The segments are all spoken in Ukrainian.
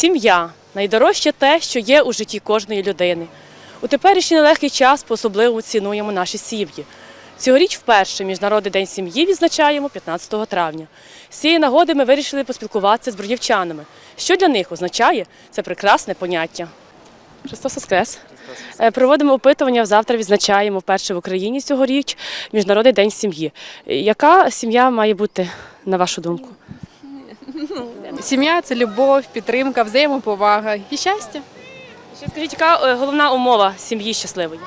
Сім'я найдорожче те, що є у житті кожної людини. У теперішній нелегкий час по-особливо цінуємо наші сім'ї. Цьогоріч вперше Міжнародний день сім'ї відзначаємо 15 травня. З цієї нагоди ми вирішили поспілкуватися з бродівчанами. Що для них означає це прекрасне поняття. Христос Воскрес! Е, Проводимо опитування. Завтра відзначаємо вперше в Україні цьогоріч Міжнародний день сім'ї. Е, Яка сім'я має бути, на вашу думку? Сім'я це любов, підтримка, взаємоповага і щастя. Ще скажіть, яка е, головна умова сім'ї щасливої?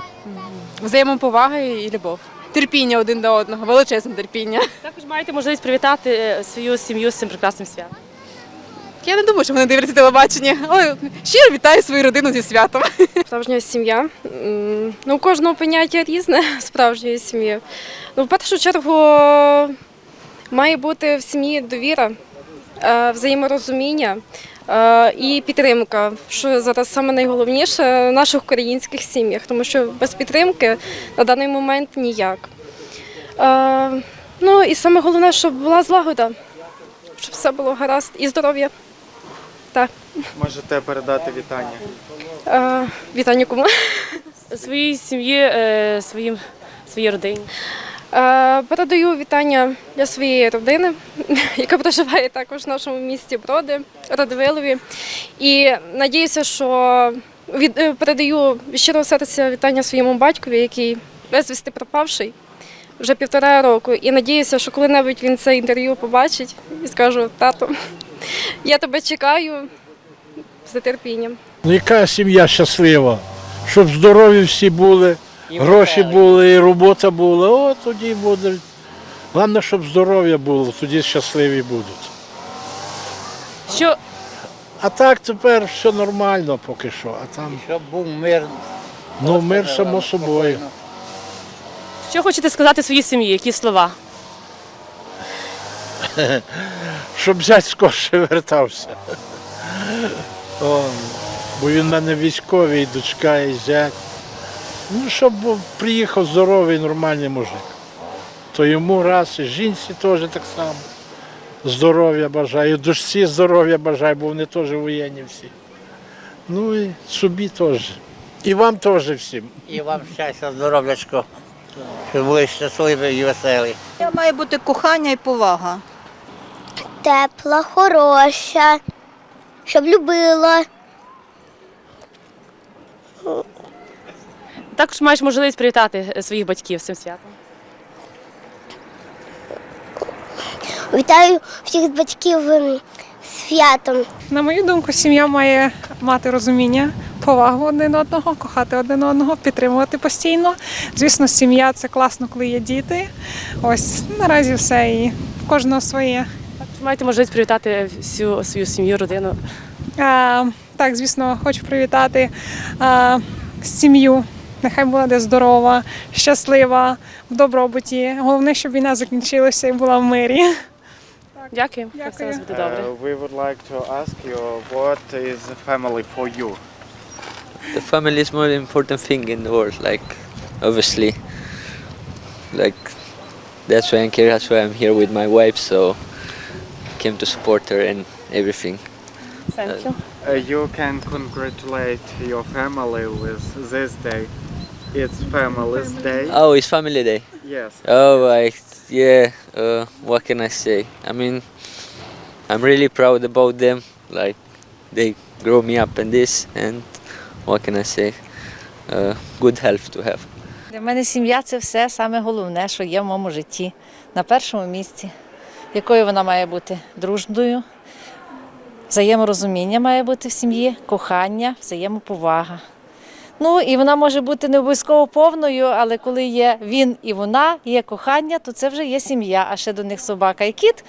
Взаємоповага і любов. Терпіння один до одного, величезне терпіння. Також маєте можливість привітати е, свою сім'ю з цим прекрасним святом. Я не думаю, що вони дивляться телебачення, але щиро вітаю свою родину зі святом. Справжня сім'я. Ну, у кожного поняття різне справжньої сім'ї. Ну, в першу чергу має бути в сім'ї довіра, взаєморозуміння е, і підтримка, що зараз саме найголовніше в наших українських сім'ях, тому що без підтримки на даний момент ніяк. Е, Ну і саме головне, щоб була злагода, щоб все було гаразд і здоров'я. Так. Можете передати вітання. Е, Вітання кому. Своїй сім'ї, е, своїм, своїй родині. Е, Передаю вітання для своєї родини, яка проживає також в нашому місті Броди, Радивилові. І надіюся, що від, е, передаю щирого серця вітання своєму батькові, який безвісти пропавший вже півтора року. І надіюся, що коли-небудь він це інтерв'ю побачить і скаже, тато, я тебе чекаю з нетерпінням. Ну, яка сім'я щаслива? Щоб здорові всі були, гроші були, і робота була. О, тоді буде. Головне, щоб здоров'я було, тоді щасливі будуть. Що А так тепер все нормально поки що. А там Щоб був мир. ну, мир само собою. Що хочете сказати своїй сім'ї? Які слова? Щоб зять скорше вертався. О, бо він в мене військовий, і дочка і зять. Ну, щоб приїхав здоровий, нормальний мужик. То йому раз, і жінці теж так само. Здоров'я бажаю, дочці здоров'я бажаю, бо вони теж воєнні всі. Ну і собі теж. І вам теж всім. І вам щастя, здоров'ячко. Щоб були щасливі і веселі. Має бути кохання і повага. тепла, хороша, щоб любила. Також маєш можливість привітати е, своїх батьків з цим святом. Вітаю всіх батьків святом. На мою думку, сім'я має мати розуміння, повагу один одного, кохати один одного, підтримувати постійно. Звісно, сім'я це класно, коли є діти. Ось наразі все і в кожного своє. Також маєте можливість привітати всю свою сім'ю, родину. А, так, звісно, хочу привітати а, сім'ю. Нехай буде здорова, щаслива, в добробуті. Головне, щоб війна закінчилася і була в мирі. Дякую. Дякую. Все у вас буде добре. Uh, we would like to ask you what is family for you? the family is more important thing in the world like obviously like that's why i'm here that's why i'm here with my wife so I came to support her and everything Thank you. Uh, you can congratulate your family with this day. It's family's day. oh it's family day Yes. oh I yeah uh, what can i say i mean i'm really proud about them like they grow me up in this and what can i say uh, good health to have Для мене сім'я це все саме головне, що є в моєму житті на першому місці. Якою вона має бути дружною, взаєморозуміння має бути в сім'ї, кохання, взаємоповага. Ну і вона може бути не обов'язково повною, але коли є він і вона, є кохання, то це вже є сім'я, а ще до них собака і кіт.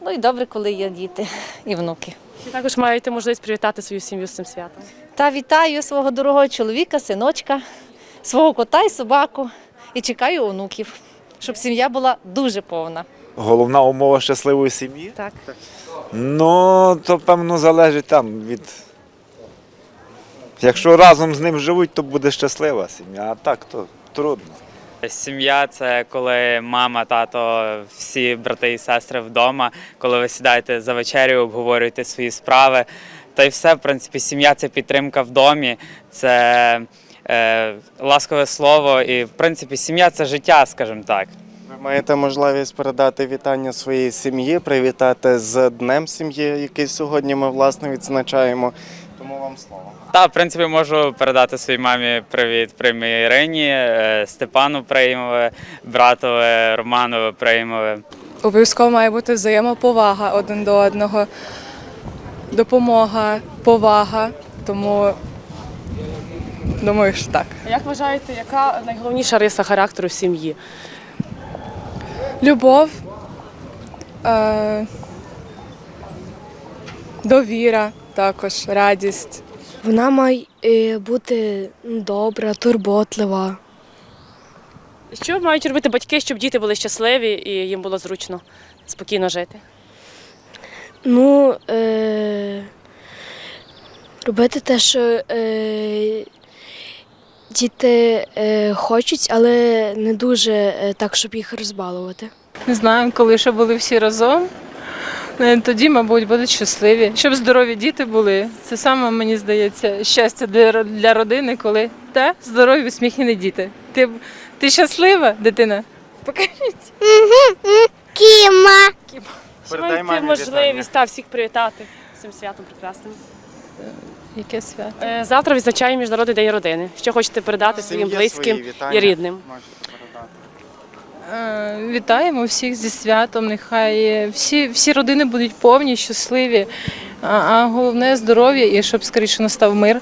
Ну і добре, коли є діти і внуки. І також маєте можливість привітати свою сім'ю з цим святом. Та вітаю свого дорогого чоловіка, синочка, свого кота і собаку. І чекаю онуків, щоб сім'я була дуже повна. Головна умова щасливої сім'ї? Так. Ну, то певно залежить там від. Якщо разом з ним живуть, то буде щаслива сім'я, а так то трудно. Сім'я це коли мама, тато, всі брати і сестри вдома, коли ви сідаєте за вечерю, обговорюєте свої справи. та й все, в принципі, сім'я це підтримка в домі, це е, ласкове слово, і в принципі сім'я це життя, скажімо так. Ви маєте можливість передати вітання своїй сім'ї, привітати з Днем сім'ї, який сьогодні ми власне відзначаємо. Тому вам слово. Та, в принципі, можу передати своїй мамі привіт приймі Ірині, е, Степану Приймове, братове, Романове Приймове. Обов'язково має бути взаємоповага один до одного, допомога, повага. Тому думаю, що так. Як вважаєте, яка найголовніша риса характеру в сім'ї? Любов, е, довіра, також радість. Вона має е, бути добра, турботлива. Що мають робити батьки, щоб діти були щасливі і їм було зручно спокійно жити? Ну, е, робити те, що е, діти е, хочуть, але не дуже е, так, щоб їх розбалувати. Не знаю, коли ще були всі разом. Е, Тоді, мабуть, будуть щасливі. Щоб здорові діти були. Це саме, мені здається, щастя для, родини, коли те здорові, усміхнені діти. Ти, ти щаслива, дитина? Покажіть. Кіма. Що Передай мамі можливість та, всіх привітати з цим святом прекрасним? Яке свято? Е, Завтра відзначаємо Міжнародний день родини. Що хочете передати своїм близьким і рідним? Е, Вітаємо всіх зі святом. Нехай всі, всі родини будуть повні, щасливі. А, головне здоров'я і щоб скоріше настав мир.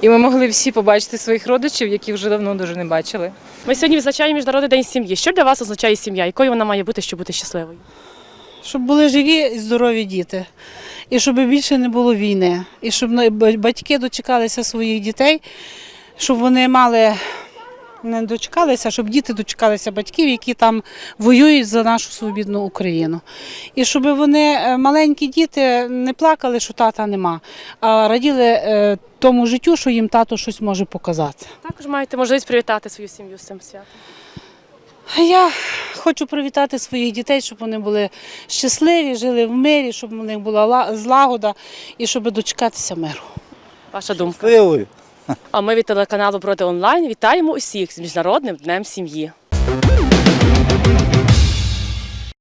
І ми могли всі побачити своїх родичів, яких вже давно дуже не бачили. Ми сьогодні відзначаємо Міжнародний день сім'ї. Що для вас означає сім'я? Якою вона має бути, щоб бути щасливою? Щоб були живі і здорові діти, і щоб більше не було війни, і щоб батьки дочекалися своїх дітей, щоб вони мали. Не дочекалися, щоб діти дочекалися батьків, які там воюють за нашу свобідну Україну. І щоб вони, е, маленькі діти, не плакали, що тата нема, а раділи е, тому життю, що їм тато щось може показати. Також маєте можливість привітати свою сім'ю з цим святом. Я хочу привітати своїх дітей, щоб вони були щасливі, жили в мирі, щоб у них була злагода і щоб дочекатися миру. Ваша думка. Щасливою. А ми від телеканалу Броди онлайн вітаємо усіх з Міжнародним днем сім'ї.